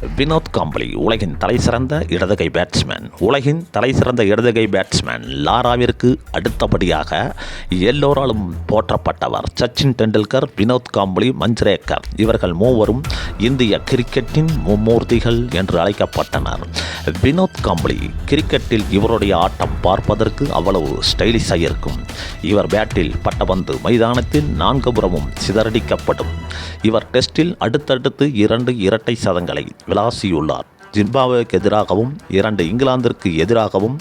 வினோத் காம்பளி உலகின் தலைசிறந்த இடதுகை பேட்ஸ்மேன் உலகின் தலைசிறந்த இடதுகை பேட்ஸ்மேன் லாராவிற்கு அடுத்தபடியாக எல்லோராலும் போற்றப்பட்டவர் சச்சின் டெண்டுல்கர் வினோத் காம்பளி மஞ்சுரேக்கர் இவர்கள் மூவரும் இந்திய கிரிக்கெட்டின் மும்மூர்த்திகள் என்று அழைக்கப்பட்டனர். வினோத் காம்பளி கிரிக்கெட்டில் இவருடைய ஆட்டம் பார்ப்பதற்கு அவ்வளவு ஸ்டைலிஷாக இருக்கும். இவர் பேட்டில் பட்டபந்து மைதானத்தில் நான்கு புறமும் சிதறடிக்கப்படும். இவர் டெஸ்டில் அடுத்தடுத்து இரண்டு இரட்டை சதங்களை விளாசியுள்ளார். ஜிம்பாப்வேக்கு எதிராகவும் இரண்டு இங்கிலாந்திற்கு எதிராகவும்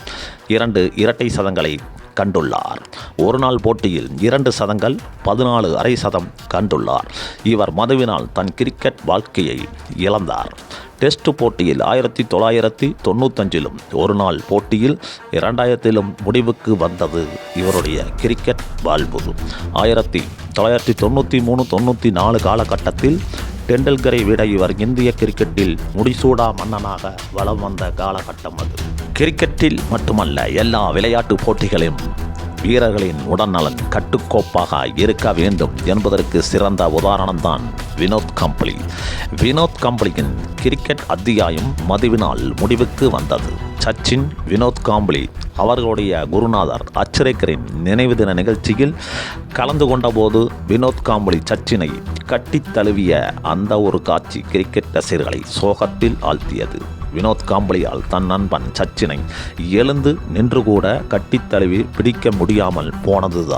இரண்டு இரட்டை சதங்களை கண்டுள்ளார். ஒரு நாள் போட்டியில் இரண்டு சதங்கள் பதினாலு அரை சதம் கண்டுள்ளார். இவர் மதுவினால் தன் கிரிக்கெட் வாழ்க்கையை இழந்தார். டெஸ்ட் போட்டியில் ஆயிரத்தி தொள்ளாயிரத்தி தொண்ணூத்தஞ்சிலும் ஒரு நாள் போட்டியில் இரண்டாயிரத்திலும் முடிவுக்கு வந்தது இவருடைய கிரிக்கெட் வாழ்வு. ஆயிரத்தி தொள்ளாயிரத்தி தொண்ணூற்றி மூணு தொண்ணூற்றி நாலு காலகட்டத்தில் டெண்டுல்கரை விட இவர் இந்திய கிரிக்கெட்டில் முடிசூடா மன்னனாக வலம் வந்த காலகட்டம் அது. கிரிக்கெட்டில் மட்டுமல்ல எல்லா விளையாட்டு போட்டிகளிலும் வீரர்களின் உடல்நலன் கட்டுக்கோப்பாக இருக்க வேண்டும் என்பதற்கு சிறந்த உதாரணம்தான் வினோத் கம்பளி. வினோத் கம்பளியின் கிரிக்கெட் அத்தியாயம் மதுவினால் முடிவுக்கு வந்தது. சச்சின் வினோத் காம்பளி அவர்களுடைய குருநாதர் அச்சரேக்கரின் நினைவு தின நிகழ்ச்சியில் கலந்து கொண்டபோது வினோத் காம்பளி சச்சினை கட்டி தழுவிய அந்த ஒரு காட்சி கிரிக்கெட் ரசிகர்களை சோகத்தில் ஆழ்த்தியது. வினோத் காம்பளியால் தன் நண்பன் சச்சினை எழுந்து நின்று கூட கட்டித் தழுவி பிடிக்க முடியாமல் போனதுதான்.